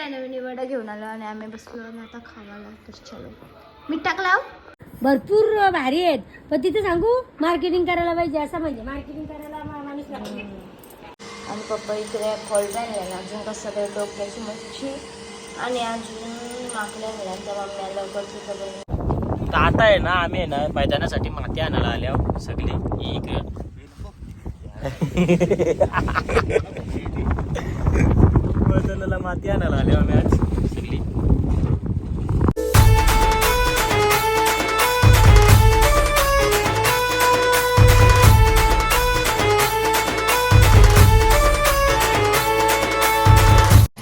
ना मी निवडा घेऊन आलो आणि आम्ही बसलो आणि आता खावायला तर चलो. मीठ टाकलाव भरपूर भारी आहेत. पण तिथे सांगू मार्केटिंग करायला पाहिजे असं म्हणजे मार्केटिंग करायला माणूस आणि पप्पा इकडे खोलबा नेला अजून कसं काही डोक्याची मच्छी आणि अजून माकड्या नेल्या तर मम्मी लवकर तिथं तर आता आहे ना आम्ही आहे ना मैदानासाठी माती आणायला आल्या सगळी. ही इकडं. मैदानाला माती आणायला आल्या आम्ही आज. सगळी.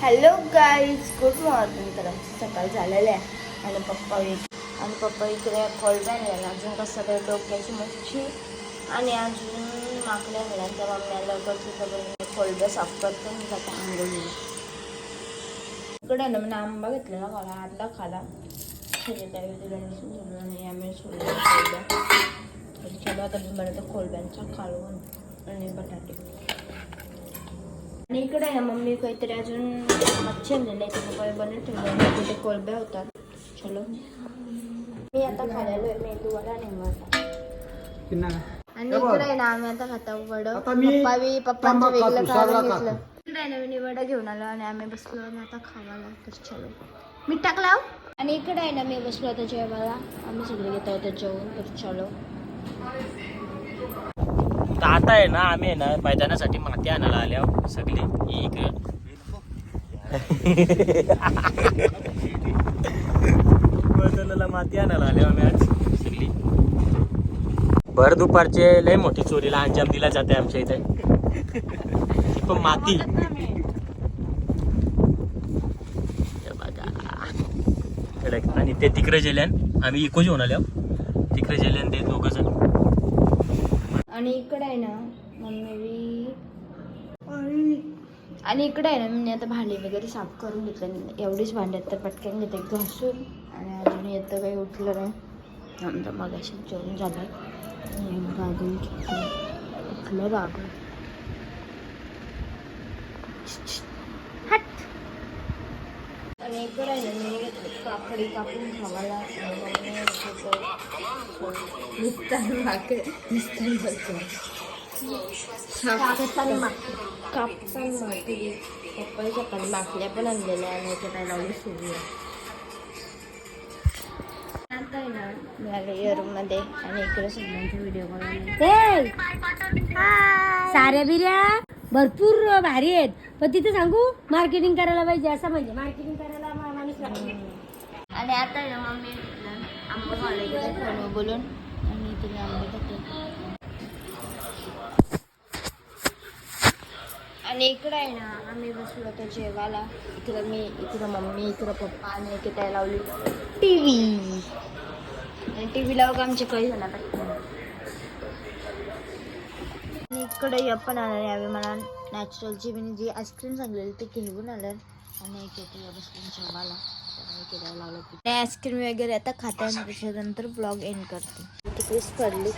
हॅलो गाईज गुड मॉर्निंग तर आमची सकाळ झालेलं आहे. आणि पप्पा आणि पप्पा इकडे खोलबा नेला अजून कसं काही डोक्याची मच्छी. आणि अजून माकड्या नेल्या तर मम्मी लवकर तिथं खोलबा साफ करतो आणि जातो आंघोळी इकडे ना मी आंबा घेतलेला खाला आतला खाला. त्याच्या त्यावेळी गणेशन झालं आणि आम्ही सोडलं. आता बनवतो कालवण आणि बटाटे. आणि इकडे ना मम्मी काहीतरी अजून मच्छी आणलेलं आहे तिथे काही बनवून ठेवलं तिथे कोलब्या होतात चलो. मी आता खाल्लेलो आहे मेंदूवाला नेमका आणि इकडे ना आम्ही आता खाता वड. पप्पा पप्पांचं वेगळं खायला घेतलं. इकडे आहे ना मी वडा घेऊन आलो आणि आम्ही बसलो आणि आता खावायला तर चलो. मीठ टाकलाव आणि इकडे आहे ना मी बसलो आता जेवायला. आम्ही सगळे घेतो आता जेवण तर चलो. तर आता आहे ना आम्ही आहे ना मैदानासाठी माती आणायला आल्या सगळी. ही इकडं. मैदानाला माती आणायला आल्या आम्ही आज सगळी. भर दुपारचे लय मोठी चोरीला अंजाम दिला जाते आमच्या इथे. ती पण माती हे बघा. आणि ते तिकडे जेल्यान आम्ही इको जेवण आल्या तिकडे जेल्यान ते दोघं जण. आणि इकडे आहे ना मम्मी आणि इकडे आहे ना मी आता भांडी वगैरे साफ करून घेतलं. एवढीच भांडी आहेत तर पटकन घेते. घासून. आणि अजून येतं काही उठलं नाही. नंतर मग अशी जेवण झालं. आणि गागून उठलं गागून हट आणि इकडे आहे ना मी घेतलं काकडी कापून खावायला आणि मम्मी निघताना भाकर निघताना कापताना कापताना माती पप्पाही सकाळी माकल्या पण आणलेल्या आणि याच्या काय लावली सुरू आता आहे ना मी आले इयरमध्ये आणि इकडे सगळ्यांचे व्हिडिओ बनवले साऱ्या बिऱ्या भरपूर भारी आहेत. पण तिथे सांगू मार्केटिंग करायला पाहिजे असं म्हणजे मार्केटिंग करायला मा- माणूस लागतो. आणि आता आहे ना मम्मी आंबा खायला गेले. फोनवर बोलून. आणि तुम्ही आंबे खाते आणि इकडं आहे ना आम्ही बसलो होतो जेवायला. इकडं मी इकडं मम्मी इकडं पप्पा आणि इकडे लावली. टी व्ही आणि टी व्ही लावून आमचे काही झाला पाहिजे इकडे आपण आलं यावे मला नॅचरलची मी जी आईस्क्रीम सांगलेली ती घेऊन आलं आणि एक येते बसून जेवायला. लावलं आईस्क्रीम वगैरे आता खाते आणि त्याच्यानंतर ब्लॉग एंड करते. तिकडेच पडली.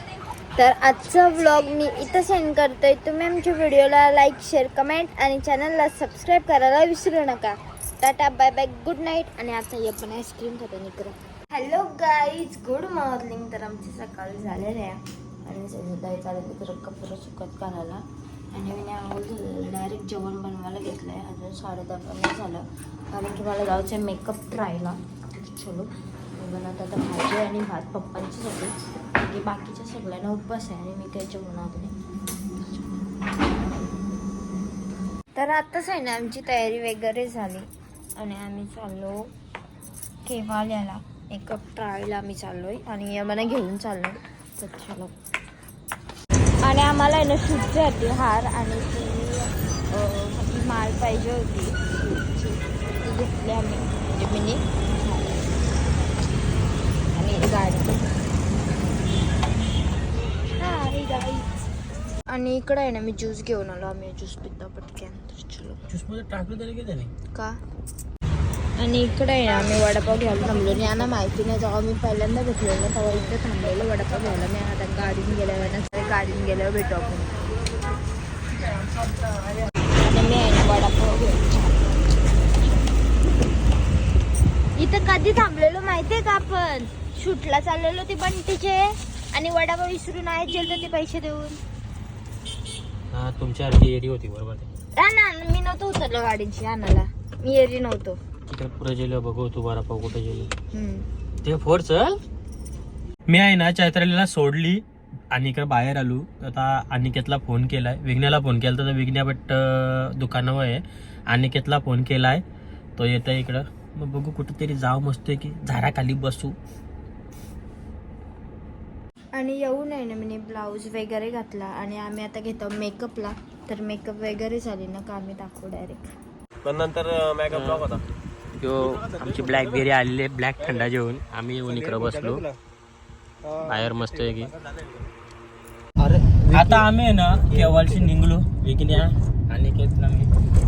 तर आजचा ब्लॉग मी इथं सेंड करतोय तुम्ही आमच्या व्हिडिओला लाईक शेअर कमेंट आणि चॅनलला सबस्क्राईब करायला विसरू नका. Tata bye bye good night आणि आता हे पण आईस्क्रीम खाते इकडं. हॅलो गाईज गुड मॉर्निंग तर आमची सकाळी झालेली आहे. आणि संध्याकाळी चालेल तर कपडे सुकत घालायला आणि मी आंघोळ झालेलं डायरेक्ट जेवण बनवायला घेतलं आहे अजून साडे दहा झालं. कारण की मला जायचं आहे मेकअप ट्रायला चलो. मी बनवत आता भाजी आणि भात. पप्पांची सगळी. म्हणजे बाकीच्या सगळ्यांना उपवास आहे आणि मी काही जेवणात नाही तर आत्ताच आहे ना आमची तयारी वगैरे झाली. आणि आम्ही चाललो केव्हाल्याला मेकअप ट्रायला आम्ही चाललो आहे आणि मला घेऊन चाललो तर चलो. आणि आम्हाला आहे ना शूटसाठी हार आणि ती माळ पाहिजे होती. शूटची ती घेतली आम्ही. म्हणजे मिनी? आणि गाडी. आणि इकडे आहे ना मी ज्यूस घेऊन आलो. आम्ही ज्यूस पिता पटक्यान तर चलो मध्ये टाकलं तरी का? आणि इकडे आहे ना आम्ही वडापाव घ्यायला थांबलो. आणि यांना माहिती नाही जेव्हा मी पहिल्यांदा भेटलेलं तेव्हा इथे थांबलेलो वडापाव घ्यायला. मी आता गाडीने गेल्यावर गाडीने गेल्यावर भेटू आपण. आणि मी आहे ना वडापाव चाललो. कधी थांबलेलो माहितीये का आपण? शूटला चाललेलो ते बंटीचे. आणि वडापाव विसरून आहेत जेल तर ते पैसे देऊन. तुमच्या एरी होती बरोबर. ना मी नव्हतो उतरलो गाडीची आणायला. मी एरी नव्हतो. तिकडे पुढे गेलो बघू तू बारा कुठे गेलो. ते फोर चल. मी आहे ना चैत्रालीला सोडली आणि इकडे बाहेर आलो. आता अनिकेतला फोन केलाय. विघ्न्याला फोन केला तर विघ्न्या बट दुकानावर आहे. अनिकेतला फोन केलाय. तो येत आहे इकडं. मग बघू कुठेतरी जाऊ मस्त की झाडाखाली बसू. आणि येऊन आहे ना मी ब्लाऊज वगैरे घातला. आणि आम्ही आता घेतो मेकअपला तर मेकअप वगैरे झाली ना का आम्ही दाखवू डायरेक्ट पण नंतर मेकअप होता. यो आमची ब्लॅकबेरी आलेली आहे ब्लॅक थंडा जेवून. आम्ही येऊन इकडं बसलो. बाहेर मस्त आहे की. अरे आता आम्ही आहे ना केव्हाची निघलो विकन्या आणि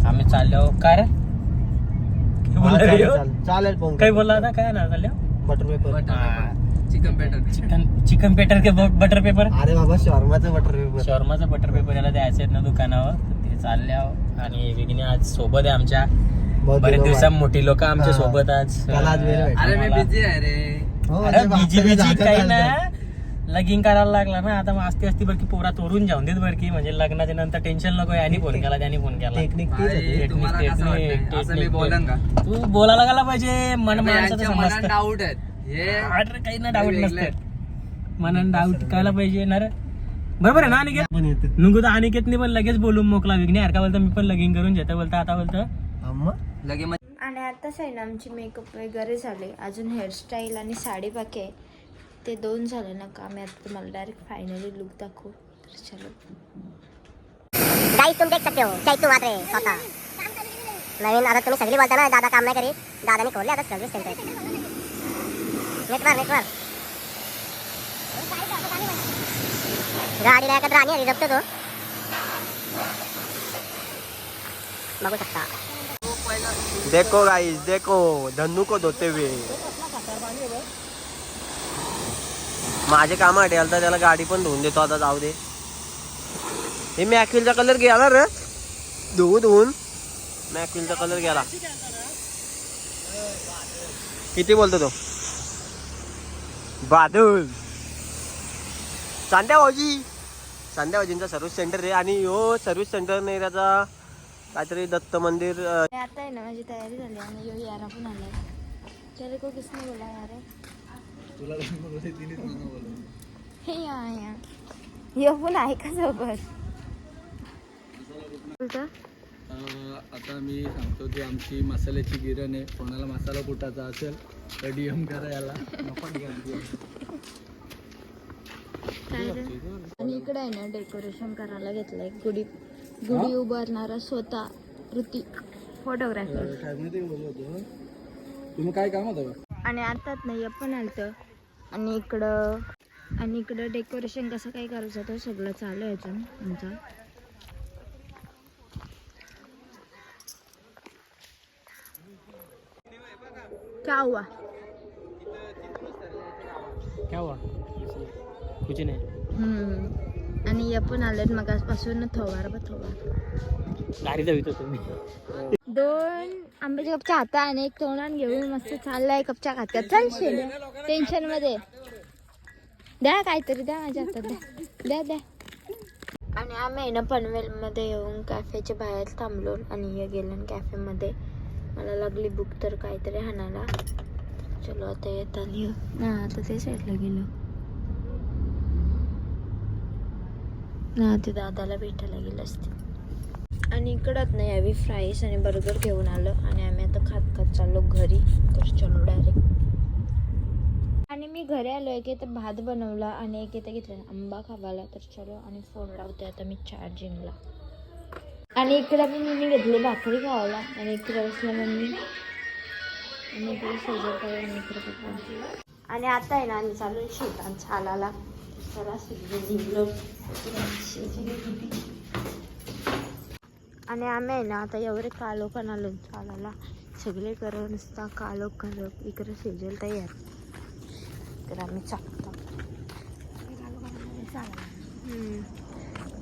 आम्ही चाललो. काय? चालेल काय बोलला आता? काय ना चाललो butter pepper chicken chicken pepper के बटर पेपर अरे बाबा शॉर्माचं बटर पेपर शॉर्माचं बटर पेपर याला द्यायचं आहेत ना दुकानावर. ते चालल्या आणि विघ्ने आज सोबत आहे आमच्या. बरेच दिवसां मोठी लोक आमच्या हा. सोबत आज. त्याला आज वेळ भेटला. आम्हाला- हो, अरे अरे बिजी बापरे, बिजी जागा काही ना. लगीन करायला लागला ना. आता मग असती असती बरकी पोरा तोरून जाऊन देत बरकी म्हणजे लग्नाच्या नंतर टेन्शन नको आणि फोन केला त्याने फोन केला. टेक्निक तू बोलायला गेला पाहिजे. मन माणसाचं समजतं. डाऊट आहेत. हे अरे काही ना डाऊट नसतं. मनान डाऊट कायला पाहिजे ना रे? बरोबर आहे ना अनिकेत? नुकू तर अनिकेतने पण लगेच बोलून मोकला. विघ्ने का बोलतो मी पण लगीन करून घेतो बोलतो आता बोलतो. अम्मा? लगे मग आणि आताच आहे ना आमची मेकअप वगैरे झाले. अजून हेअरस्टाईल आणि साडी बाकी आहे. ते दोन झाले ना का मी आता तुम्हाला डायरेक्ट फायनली लुक दाखवू. तर चलो. गाईस तुम देख सकते हो. चैतू वात्रे स्वतः. नवीन आता तुम्ही सगळी बोलता ना दादा काम नाही करीत. दादाने खोलले आता सर्व्हिस सेंटर नेटवर नेटवर गाडीला एकत्र आणि रिझर्व तो. बघू शकता. देखो गाइस देखो धन्नू को धोते हुए। माझे काम आठवलं तर त्याला गाडी पण धुवून देतो आता जाऊ दे. हे मॅक्विलचा कलर गेला रे. धुवू धुवून. मॅक्विलचा कलर गेला. किती बोलतो तो? बादल. सांध्या भाऊजी. सांध्या भाऊजींचा सर्व्हिस सेंटर आहे आणि हो सर्व्हिस सेंटर नाही त्याचा काहीतरी दत्त मंदिर अं, आता आहे ना माझी तयारी झाली आणि यो यारा पण आलाय. तेरे को किसने बोला यार? हे या या. यो पण आहे का सोबत? बोलतं. आता मी सांगतो की आमची मसाल्याची गिरण आहे. कोणाला मसाला कुटाचा असेल तर डीएम करा याला. काय रे? आणि इकडे आहे ना डेकोरेशन करायला घेतलंय. गुढी गुढी उभारणारा स्वतः ऋतिक फोटोग्राफर. तुम्ही काय काम होतं आणि आताच नाही पण आलतं. आणि इकडं आणि इकडं डेकोरेशन कसं काय करायचं तर सगळं चालू आहे अजून आमचं. क्या हुआ क्या हुआ कुछ नाही? हम्म. आणि या पण आलेत मगासपासून थोवार बा थोवार गाडी जावीत तुम्ही दोन आंब्याच्या कपच्या हाता आणि एक तोंडान घेऊन मस्त चाललाय कपच्या खात्यात चल शेल टेन्शनमध्ये. द्या काहीतरी द्या माझ्या हातात द्या. द्या द्या. आणि आम्ही आहे ना पनवेलमध्ये येऊन कॅफेच्या बाहेर थांबलो आणि हे गेलो कॅफेमध्ये मला लागली बुक तर काहीतरी हाणायला. चलो आता येत आली. हो. आता ते साईडला गेलो. ना ते दादाला भेटायला गेलं असते. आणि इकडंच नाही आम्ही फ्राईस आणि बर्गर घेऊन आलो आणि आम्ही आता खात खात चाललो घरी. तर चलो डायरेक्ट आणि मी घरी आलो एक इथं भात बनवला आणि एक इथं घेतला आंबा खावाला तर चलो आणि फोन लावते आता मी चार्जिंगला आणि इकडे पण मी घेतली भाकरी खावाला आणि इकडे बसला मम्मी. आणि इकडे शेजार आणि इकडे आणि आता आहे ना आम्ही चालू आहे शेतात चालायला आणि आम्ही आहे ना आता एवढे कालो पण आलो. चालायला सगळे करत नुसता कालो करत इकडे सेजल तयार. तर आम्ही चालतो.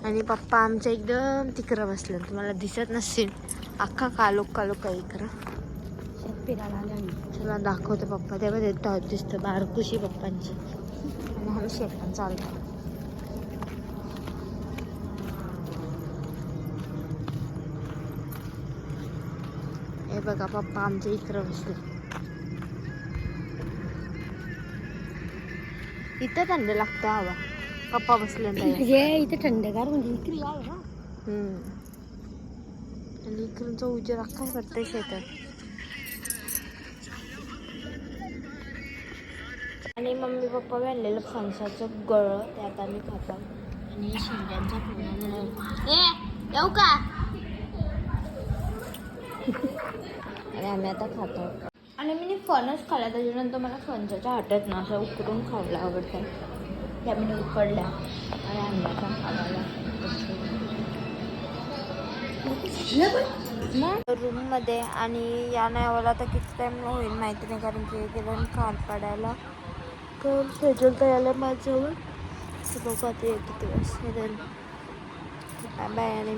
आणि पप्पा आमच्या एकदम तिकडं बसलं. तुम्हाला दिसत नसेल अख्खा कालो कालो काही इकडं? फिरायला चला दाखवते पप्पा. तेव्हा ते दिसतं बारकुशी पप्पांची. आणि हा शेतात चालतो हे बघा पप्पा आमच्या इकडं बसले इथं थंड लागतं हवा पप्पा बसले नाही म्हणजे इथे थंडगार म्हणजे इकडे आहे ना आणि इकडचा उजेड काय करते शेतात आणि मम्मी पप्पा आणलेलं फणसाचं गळं त्यात आम्ही खातो. आणि शेंड्यांचा फोन ए येऊ का? आणि आम्ही आता खातो. आणि मी फणस खाल्ला त्याच्यानंतर मला फणसाच्या हातात ना असं उकडून खायला आवडतं त्या मी उकडल्या. आणि आणल्या खायला रूममध्ये आणि या नावाला तर किती टाइम होईल माहिती नाही कारण की गेलं खाल पाडायला. तर सेजल तर यायला माझ्यावर तर बघू आता ये किती वाजता बाय बाय आणि